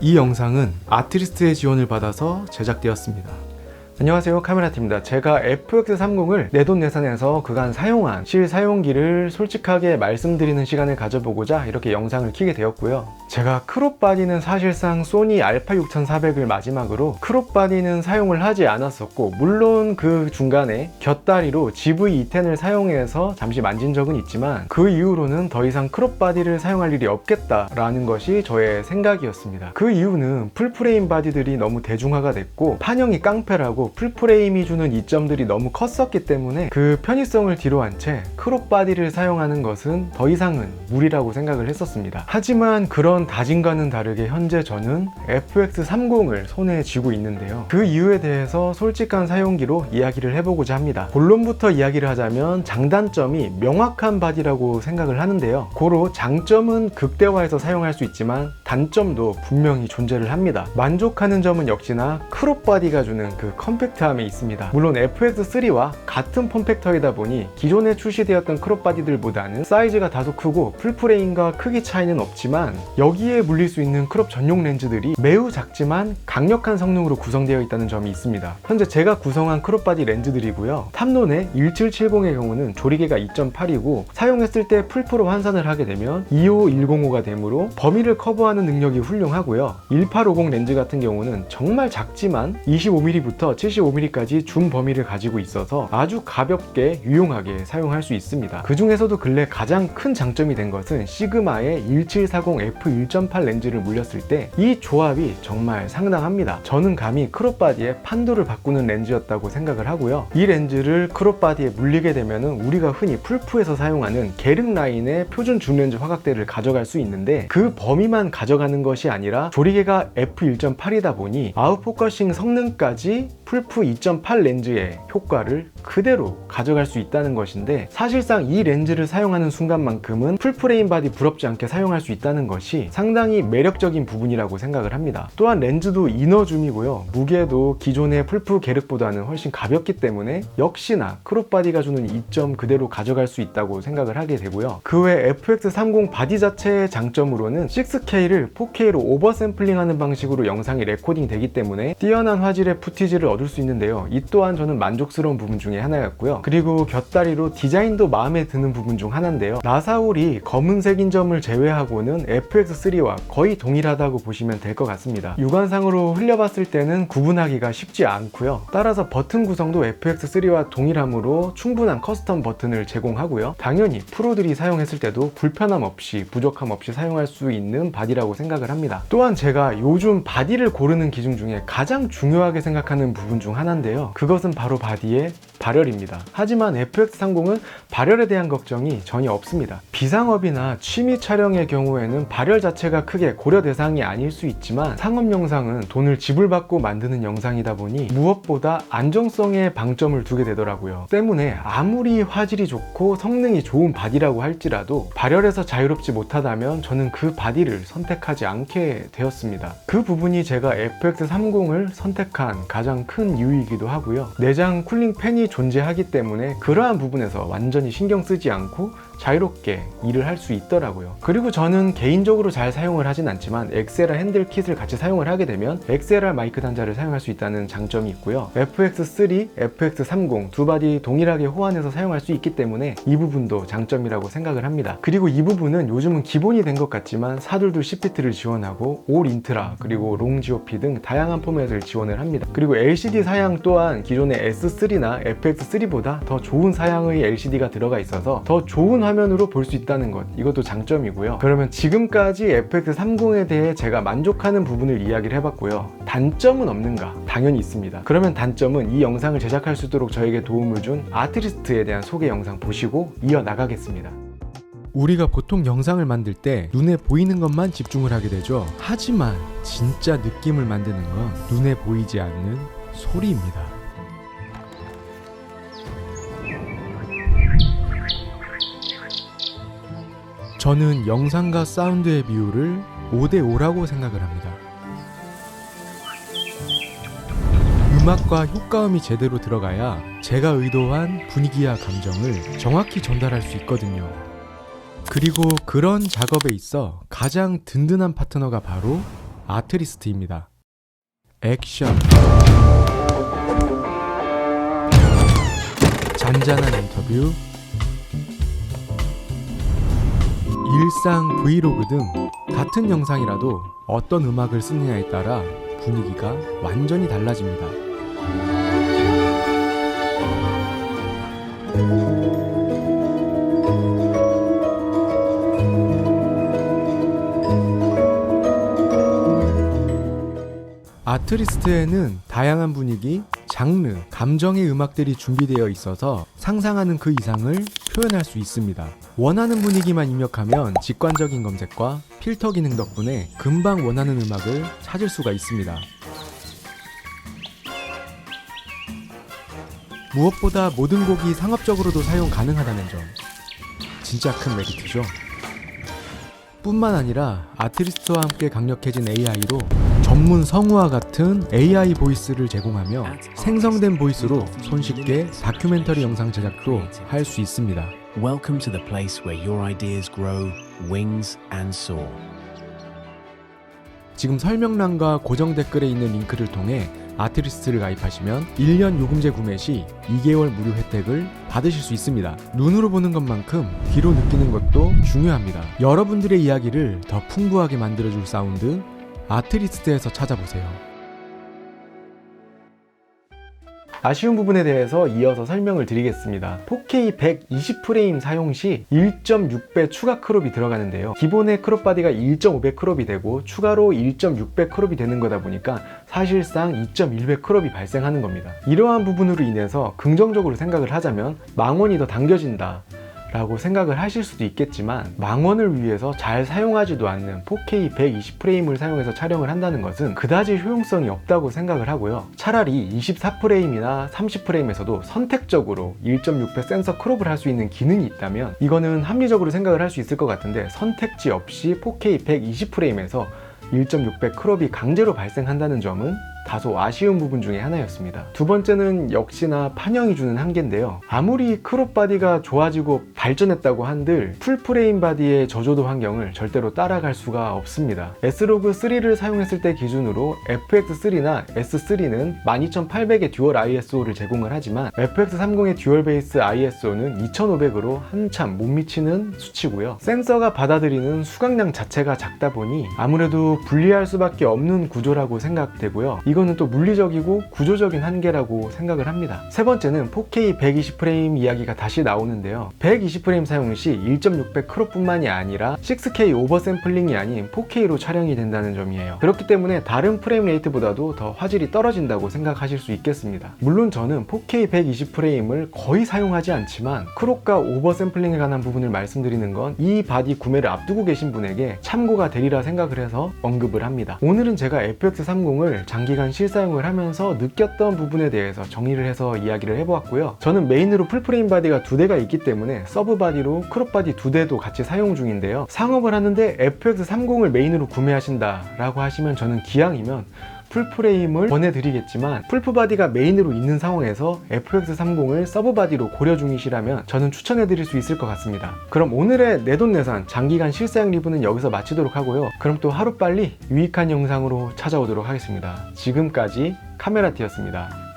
이 영상은 아티스트의 지원을 받아서 제작되었습니다. 안녕하세요. 카메라팀입니다. 제가 FX30을 내돈내산해서 그간 사용한 실사용기를 솔직하게 말씀드리는 시간을 가져보고자 이렇게 영상을 키게 되었고요. 제가 크롭바디는 사실상 소니 알파 6400을 마지막으로 크롭바디는 사용을 하지 않았었고 물론 그 중간에 곁다리로 GV-E10을 사용해서 잠시 만진 적은 있지만 그 이후로는 더 이상 크롭바디를 사용할 일이 없겠다라는 것이 저의 생각이었습니다. 그 이유는 풀프레임 바디들이 너무 대중화가 됐고 판형이 깡패라고 풀프레임이 주는 이점들이 너무 컸었기 때문에 그 편의성을 뒤로 한 채 크롭 바디를 사용하는 것은 더 이상은 무리라고 생각을 했었습니다. 하지만 그런 다짐과는 다르게 현재 저는 FX30을 손에 쥐고 있는데요. 그 이유에 대해서 솔직한 사용기로 이야기를 해보고자 합니다. 본론부터 이야기를 하자면 장단점이 명확한 바디라고 생각을 하는데요. 고로 장점은 극대화해서 사용할 수 있지만 단점도 분명히 존재를 합니다. 만족하는 점은 역시나 크롭 바디가 주는 그 컴팩트함에 있습니다. 물론 FX3와 같은 폼팩터이다 보니 기존에 출시되었던 크롭 바디들보다는 사이즈가 다소 크고 풀프레임과 크기 차이는 없지만 여기에 물릴 수 있는 크롭 전용 렌즈들이 매우 작지만 강력한 성능으로 구성되어 있다는 점이 있습니다. 현재 제가 구성한 크롭 바디 렌즈들이고요. 탐론의 1770의 경우는 조리개가 2.8이고 사용했을 때 풀프로 환산을 하게 되면 25105가 되므로 범위를 커버하는 능력이 훌륭하고요. 1850 렌즈 같은 경우는 정말 작지만 25mm부터 75mm까지 줌 범위를 가지고 있어서 아주 가볍게 유용하게 사용할 수 있습니다. 그 중에서도 근래 가장 큰 장점이 된 것은 시그마의 1740 f1.8 렌즈를 물렸을 때 이 조합이 정말 상당합니다. 저는 감히 크롭바디의 판도를 바꾸는 렌즈였다고 생각을 하고요. 이 렌즈를 크롭바디에 물리게 되면 우리가 흔히 풀프에서 사용하는 게륵 라인의 표준 줌 렌즈 화각대를 가져갈 수 있는데 그 범위만 가져 가는 것이 아니라 조리개가 f1.8이다 보니 아웃포커싱 성능까지 풀프 2.8 렌즈의 효과를 그대로 가져갈 수 있다는 것인데 사실상 이 렌즈를 사용하는 순간만큼은 풀프레임 바디 부럽지 않게 사용할 수 있다는 것이 상당히 매력적인 부분이라고 생각을 합니다. 또한 렌즈도 이너줌이고요. 무게도 기존의 풀프 계륵보다는 훨씬 가볍기 때문에 역시나 크롭 바디가 주는 이점 그대로 가져갈 수 있다고 생각을 하게 되고요. 그 외 FX30 바디 자체의 장점으로는 6K를 4K로 오버샘플링하는 방식으로 영상이 레코딩 되기 때문에 뛰어난 화질의 푸티지를 얻을 수 있는데요. 이 또한 저는 만족스러운 부분 중에 하나였고요. 그리고 곁다리로 디자인도 마음에 드는 부분 중 하나인데요. 라사울이 검은색인 점을 제외하고는 FX3와 거의 동일하다고 보시면 될 것 같습니다. 육안상으로 흘려봤을 때는 구분하기가 쉽지 않고요. 따라서 버튼 구성도 FX3와 동일하므로 충분한 커스텀 버튼을 제공하고요. 당연히 프로들이 사용했을 때도 불편함 없이 부족함 없이 사용할 수 있는 바디라고 생각을 합니다. 또한 제가 요즘 바디를 고르는 기준 중에 가장 중요하게 생각하는 부분 중 하나인데요. 그것은 바로 바디의 발열입니다. 하지만 FX30은 발열에 대한 걱정이 전혀 없습니다. 비상업이나 취미 촬영의 경우에는 발열 자체가 크게 고려 대상이 아닐 수 있지만 상업 영상은 돈을 지불받고 만드는 영상이다 보니 무엇보다 안정성에 방점을 두게 되더라고요. 때문에 아무리 화질이 좋고 성능이 좋은 바디라고 할지라도 발열에서 자유롭지 못하다면 저는 그 바디를 선택하지 않게 되었습니다. 그 부분이 제가 FX30을 선택한 가장 큰 이유이기도 하고요. 내장 쿨링 팬이 존재하기 때문에 그러한 부분에서 완전히 신경 쓰지 않고 자유롭게 일을 할 수 있더라고요. 그리고 저는 개인적으로 잘 사용을 하진 않지만 엑셀라 핸들 킷을 같이 사용을 하게 되면 엑셀라 마이크 단자를 사용할 수 있다는 장점이 있고요. FX3, FX30 두 바디 동일하게 호환해서 사용할 수 있기 때문에 이 부분도 장점이라고 생각을 합니다. 그리고 이 부분은 요즘은 기본이 된 것 같지만 사둘둘 10비트를 지원하고 올 인트라 그리고 롱 GOP 등 다양한 포맷을 지원을 합니다. 그리고 LCD 사양 또한 기존의 S3나 FX3보다 더 좋은 사양의 LCD가 들어가 있어서 더 좋은 화면으로 볼 수 있다는 것 이것도 장점이고요. 그러면 지금까지 FX30에 대해 제가 만족하는 부분을 이야기를 해봤고요. 단점은 없는가? 당연히 있습니다. 그러면 단점은 이 영상을 제작할 수 있도록 저에게 도움을 준 아티스트에 대한 소개 영상 보시고 이어나가겠습니다. 우리가 보통 영상을 만들 때 눈에 보이는 것만 집중을 하게 되죠. 하지만 진짜 느낌을 만드는 건 눈에 보이지 않는 소리입니다 저는 영상과 사운드의 비율을 5대5라고 생각을 합니다. 음악과 효과음이 제대로 들어가야 제가 의도한 분위기와 감정을 정확히 전달할 수 있거든요. 그리고 그런 작업에 있어 가장 든든한 파트너가 바로 아트리스트입니다. 액션 잔잔한 인터뷰 일상 브이로그 등 같은 영상이라도 어떤 음악을 쓰느냐에 따라 분위기가 완전히 달라집니다. 아트리스트에는 다양한 분위기, 장르, 감정의 음악들이 준비되어 있어서 상상하는 그 이상을 표현할 수 있습니다. 원하는 분위기만 입력하면 직관적인 검색과 필터 기능 덕분에 금방 원하는 음악을 찾을 수가 있습니다. 무엇보다 모든 곡이 상업적으로도 사용 가능하다는 점. 진짜 큰 메리트죠. 뿐만 아니라 아트리스트와 함께 강력해진 AI로 전문 성우와 같은 AI 보이스를 제공하며 생성된 보이스로 손쉽게 다큐멘터리 영상 제작도 할 수 있습니다. Welcome to the place where your ideas grow wings and soar. 지금 설명란과 고정 댓글에 있는 링크를 통해 아트리스트를 가입하시면 1년 요금제 구매 시 2개월 무료 혜택을 받으실 수 있습니다. 눈으로 보는 것만큼 귀로 느끼는 것도 중요합니다. 여러분들의 이야기를 더 풍부하게 만들어줄 사운드 아트리스트에서 찾아보세요. 아쉬운 부분에 대해서 이어서 설명을 드리겠습니다. 4K 120프레임 사용 시 1.6배 추가 크롭이 들어가는데요. 기본의 크롭 바디가 1.5배 크롭이 되고 추가로 1.6배 크롭이 되는 거다 보니까 사실상 2.1배 크롭이 발생하는 겁니다. 이러한 부분으로 인해서 긍정적으로 생각을 하자면 망원이 더 당겨진다. 라고 생각을 하실 수도 있겠지만 망원을 위해서 잘 사용하지도 않는 4K 120프레임을 사용해서 촬영을 한다는 것은 그다지 효용성이 없다고 생각을 하고요. 차라리 24프레임이나 30프레임에서도 선택적으로 1.6배 센서 크롭을 할 수 있는 기능이 있다면 이거는 합리적으로 생각을 할 수 있을 것 같은데 선택지 없이 4K 120프레임에서 1.6배 크롭이 강제로 발생한다는 점은 다소 아쉬운 부분 중에 하나였습니다. 두 번째는 역시나 판형이 주는 한계인데요. 아무리 크롭 바디가 좋아지고 발전했다고 한들 풀프레임 바디의 저조도 환경을 절대로 따라갈 수가 없습니다. S로그 3를 사용했을 때 기준으로 FX3나 S3는 12800의 듀얼 ISO를 제공을 하지만 FX30의 듀얼 베이스 ISO는 2500으로 한참 못 미치는 수치고요. 센서가 받아들이는 수강량 자체가 작다 보니 아무래도 분리할 수밖에 없는 구조라고 생각되고요. 이거 는 또 물리적이고 구조적인 한계라고 생각을 합니다. 세 번째는 4K 120프레임 이야기가 다시 나오는데요. 120프레임 사용 시 1.6배 크롭뿐만이 아니라 6K 오버샘플링이 아닌 4K로 촬영이 된다는 점이에요. 그렇기 때문에 다른 프레임 레이트보다도 더 화질이 떨어진다고 생각하실 수 있겠습니다. 물론 저는 4K 120프레임을 거의 사용하지 않지만 크롭과 오버샘플링에 관한 부분을 말씀드리는 건 이 바디 구매를 앞두고 계신 분에게 참고가 되리라 생각을 해서 언급을 합니다. 오늘은 제가 FX30을 장기 간 실사용을 하면서 느꼈던 부분에 대해서 정리를 해서 이야기를 해보았고요. 저는 메인으로 풀프레임 바디가 두 대가 있기 때문에 서브 바디로 크롭 바디 두 대도 같이 사용 중인데요. 상업을 하는데 FX30을 메인으로 구매하신다라고 하시면 저는 기왕이면 풀프레임을 권해드리겠지만 풀프바디가 메인으로 있는 상황에서 FX30을 서브바디로 고려 중이시라면 저는 추천해드릴 수 있을 것 같습니다. 그럼 오늘의 내돈내산 장기간 실사용 리뷰는 여기서 마치도록 하고요. 그럼 또 하루빨리 유익한 영상으로 찾아오도록 하겠습니다. 지금까지 카메라티였습니다.